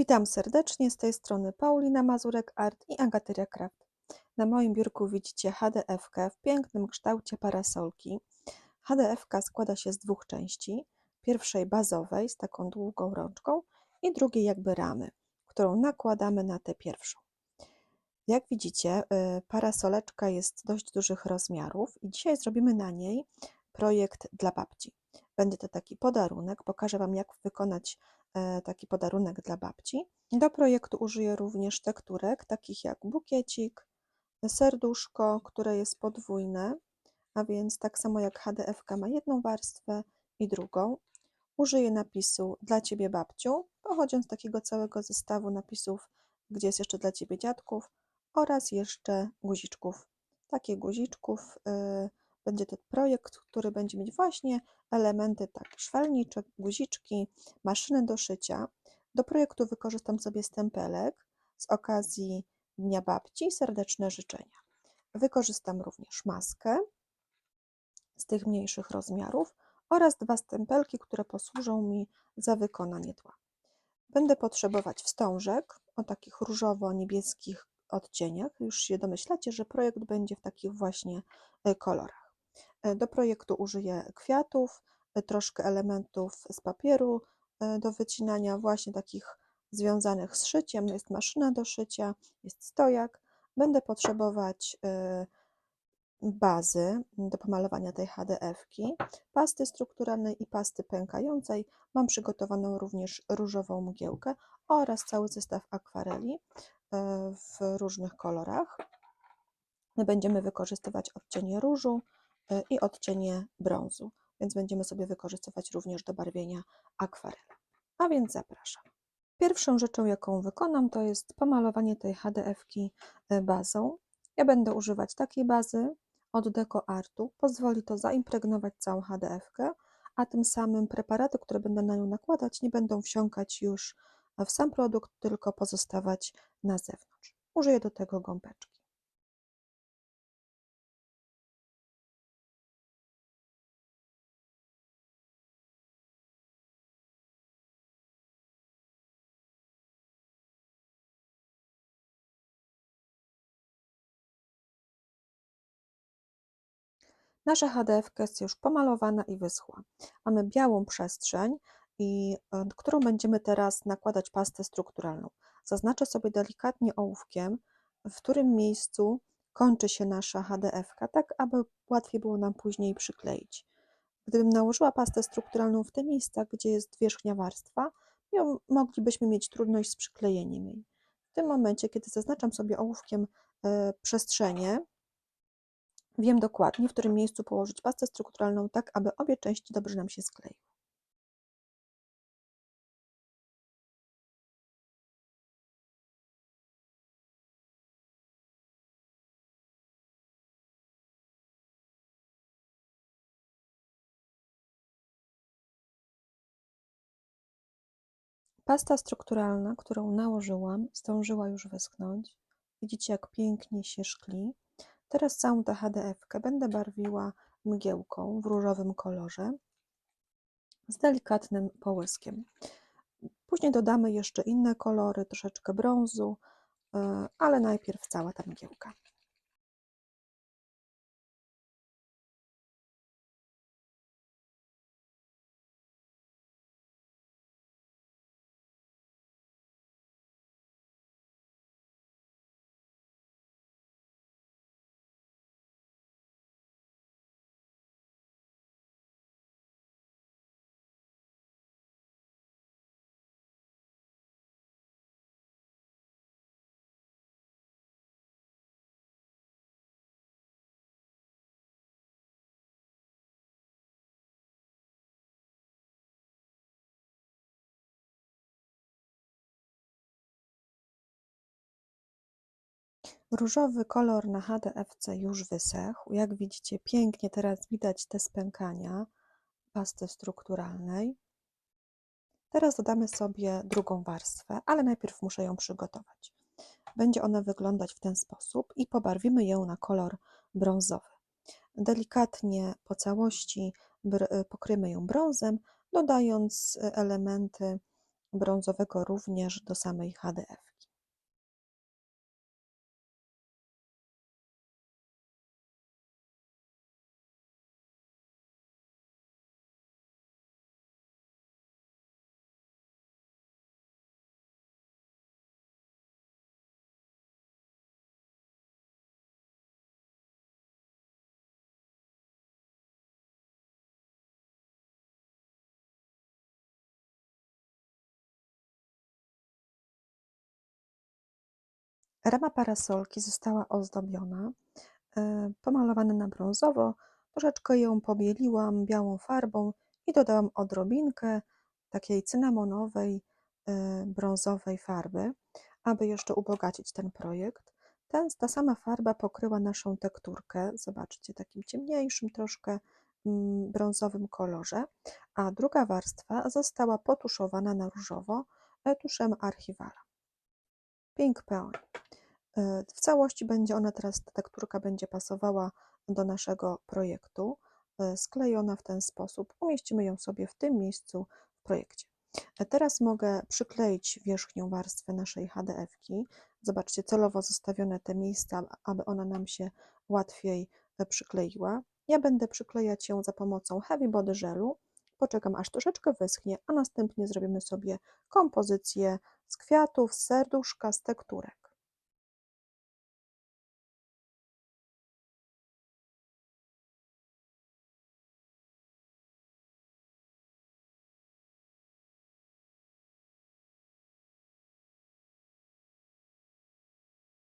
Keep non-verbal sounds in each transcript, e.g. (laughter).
Witam serdecznie, z tej strony Paulina Mazurek Art i Agateria Craft. Na moim biurku widzicie HDF w pięknym kształcie parasolki. HDF składa się z dwóch części. Pierwszej bazowej z taką długą rączką i drugiej jakby ramy, którą nakładamy na tę pierwszą. Jak widzicie, y, parasoleczka jest dość dużych rozmiarów i dzisiaj zrobimy na niej projekt dla babci. Będzie to taki podarunek, pokażę Wam jak wykonać taki podarunek dla babci. Do projektu użyję również tekturek, takich jak bukiecik, serduszko, które jest podwójne, a więc tak samo jak HDF ma jedną warstwę i drugą. Użyję napisu dla Ciebie babciu, pochodząc z takiego całego zestawu napisów, gdzie jest jeszcze dla Ciebie dziadków oraz jeszcze guziczków. Takie guziczków yy, będzie to projekt, który będzie mieć właśnie elementy tak, szwalniczek, guziczki, maszyny do szycia. Do projektu wykorzystam sobie stempelek z okazji Dnia Babci i serdeczne życzenia. Wykorzystam również maskę z tych mniejszych rozmiarów oraz dwa stempelki, które posłużą mi za wykonanie tła. Będę potrzebować wstążek o takich różowo-niebieskich odcieniach. Już się domyślacie, że projekt będzie w takich właśnie e, kolorach. E, do projektu użyję kwiatów, e, troszkę elementów z papieru e, do wycinania, właśnie takich związanych z szyciem. Jest maszyna do szycia, jest stojak. Będę potrzebować bazy do pomalowania tej HDF-ki, pasty strukturalnej i pasty pękającej. Mam przygotowaną również różową mgiełkę oraz cały zestaw akwareli w różnych kolorach. My będziemy wykorzystywać odcienie różu, i odcienie brązu, więc będziemy sobie wykorzystywać również do barwienia akwarela. A więc zapraszam. Pierwszą rzeczą, jaką wykonam, to jest pomalowanie tej HDF-ki e, bazą. Ja będę używać takiej bazy od Deco Artu. Pozwoli to zaimpregnować całą HDF-kę, a tym samym preparaty, które będę na nią nakładać, nie będą wsiąkać już w sam produkt, tylko pozostawać na zewnątrz. Użyję do tego gąbeczki. Nasza HDF jest już pomalowana i wyschła. Mamy białą przestrzeń, i, e, którą będziemy teraz nakładać pastę strukturalną. Zaznaczę sobie delikatnie ołówkiem, w którym miejscu kończy się nasza HDF, tak aby łatwiej było nam później przykleić. Gdybym nałożyła pastę strukturalną w te miejsca, gdzie jest wierzchnia warstwa, moglibyśmy mieć trudność z przyklejeniem jej. W tym momencie, kiedy zaznaczam sobie ołówkiem e, przestrzenie, Wiem dokładnie, w którym miejscu położyć pastę strukturalną, tak aby obie części dobrze nam się skleiły. Pasta strukturalna, którą nałożyłam, zdążyła już wyschnąć. Widzicie, jak pięknie się szkli. Teraz całą tę HDF-kę będę barwiła mgiełką w różowym kolorze z delikatnym połyskiem. Później dodamy jeszcze inne kolory, troszeczkę brązu, e, ale najpierw cała ta mgiełka. Różowy kolor na HDFC już wysechł. Jak widzicie, pięknie teraz widać te spękania pasty strukturalnej. Teraz dodamy sobie drugą warstwę, ale najpierw muszę ją przygotować. Będzie ona wyglądać w ten sposób i pobarwimy ją na kolor brązowy. Delikatnie po całości pokryjmy ją brązem, dodając elementy brązowego również do samej HDF. Rama parasolki została ozdobiona, e, pomalowana na brązowo. Troszeczkę ją pobieliłam białą farbą i dodałam odrobinkę takiej cynamonowej, e, brązowej farby, aby jeszcze ubogacić ten projekt. Ten, ta sama farba pokryła naszą tekturkę, zobaczcie, takim ciemniejszym troszkę mm, brązowym kolorze, a druga warstwa została potuszowana na różowo e, tuszem Archivala. Pink Peony. E, w całości będzie ona teraz, ta tekturka będzie pasowała do naszego projektu, e, sklejona w ten sposób. Umieścimy ją sobie w tym miejscu w projekcie. E, teraz mogę przykleić wierzchnią warstwę naszej HDF-ki. Zobaczcie, celowo zostawione te miejsca, aby ona nam się łatwiej przykleiła. Ja będę przyklejać ją za pomocą Heavy Body Gelu. Poczekam aż troszeczkę wyschnie, a następnie zrobimy sobie kompozycję z kwiatów, z serduszka, z tekturek.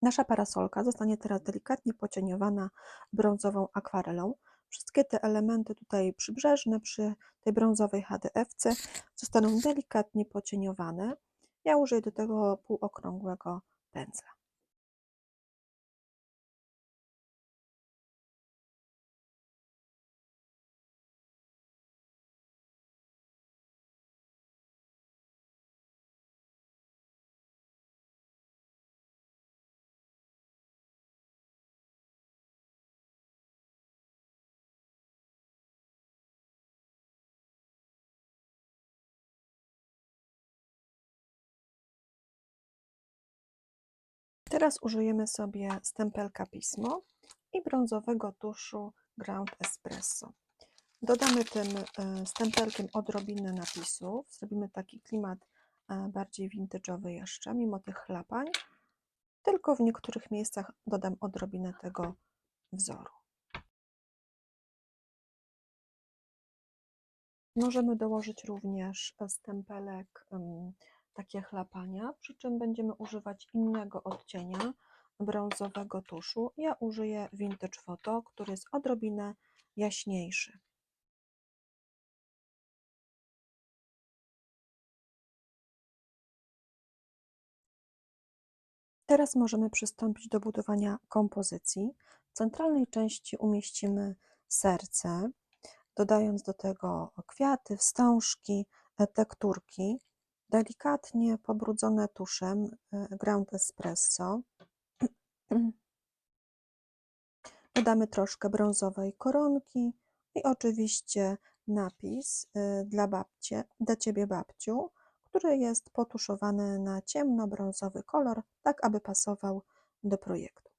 Nasza parasolka zostanie teraz delikatnie pocieniowana brązową akwarelą. Wszystkie te elementy tutaj przybrzeżne przy tej brązowej HDF-ce zostaną delikatnie pocieniowane. Ja użyję do tego półokrągłego pędzla. Teraz użyjemy sobie stempelka Pismo i brązowego tuszu Ground Espresso. Dodamy tym e, stempelkiem odrobinę napisów. Zrobimy taki klimat e, bardziej vintage'owy jeszcze, mimo tych chlapań. Tylko w niektórych miejscach dodam odrobinę tego wzoru. Możemy dołożyć również stempelek takie chlapania, przy czym będziemy używać innego odcienia brązowego tuszu. Ja użyję Vintage Photo, który jest odrobinę jaśniejszy. Teraz możemy przystąpić do budowania kompozycji. W centralnej części umieścimy serce, dodając do tego kwiaty, wstążki, tekturki delikatnie pobrudzone tuszem e, ground espresso. (clears throat) Dodamy troszkę brązowej koronki i oczywiście napis e, dla babci, dla Ciebie babciu, który jest potuszowany na ciemno-brązowy kolor, tak aby pasował do projektu.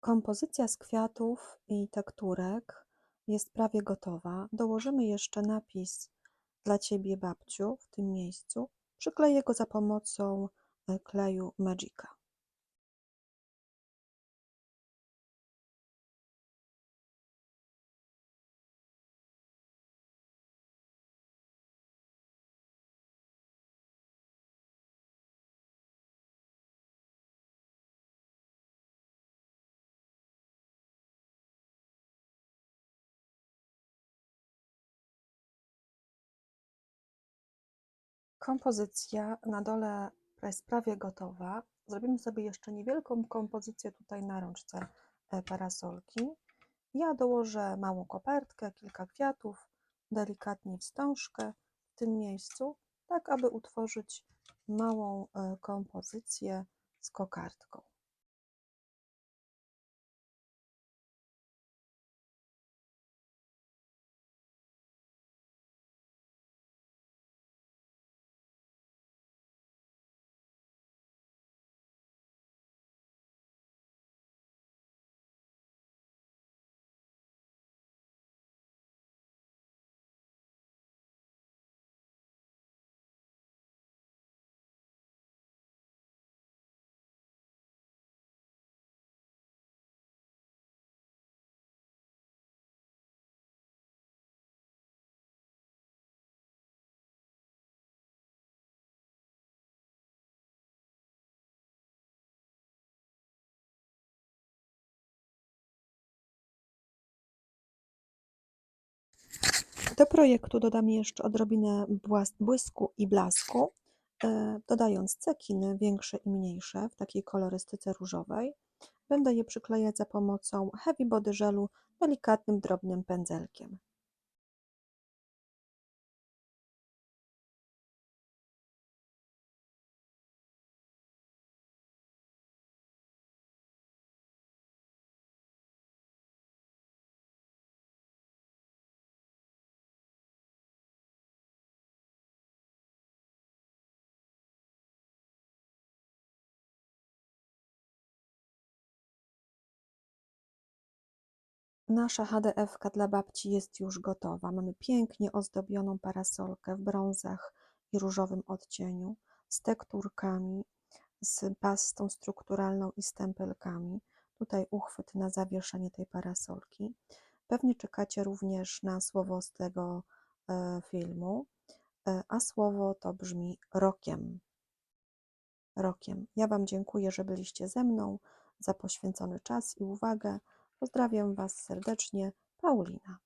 Kompozycja z kwiatów i tekturek jest prawie gotowa. Dołożymy jeszcze napis dla Ciebie, babciu, w tym miejscu. Przykleję go za pomocą e, kleju Magica. Kompozycja na dole jest prawie gotowa. Zrobimy sobie jeszcze niewielką kompozycję tutaj na rączce e, parasolki. Ja dołożę małą kopertkę, kilka kwiatów, delikatnie wstążkę w tym miejscu, tak aby utworzyć małą e, kompozycję z kokardką. Do projektu dodam jeszcze odrobinę błysku i blasku, e, dodając cekiny większe i mniejsze w takiej kolorystyce różowej. Będę je przyklejać za pomocą Heavy Body Gelu delikatnym, drobnym pędzelkiem. Nasza HDF-ka dla babci jest już gotowa. Mamy pięknie ozdobioną parasolkę w brązach i różowym odcieniu, z tekturkami, z pastą strukturalną i stempelkami. Tutaj uchwyt na zawieszenie tej parasolki. Pewnie czekacie również na słowo z tego e, filmu, e, a słowo to brzmi rokiem. Rokiem. Ja Wam dziękuję, że byliście ze mną, za poświęcony czas i uwagę. Pozdrawiam Was serdecznie, Paulina.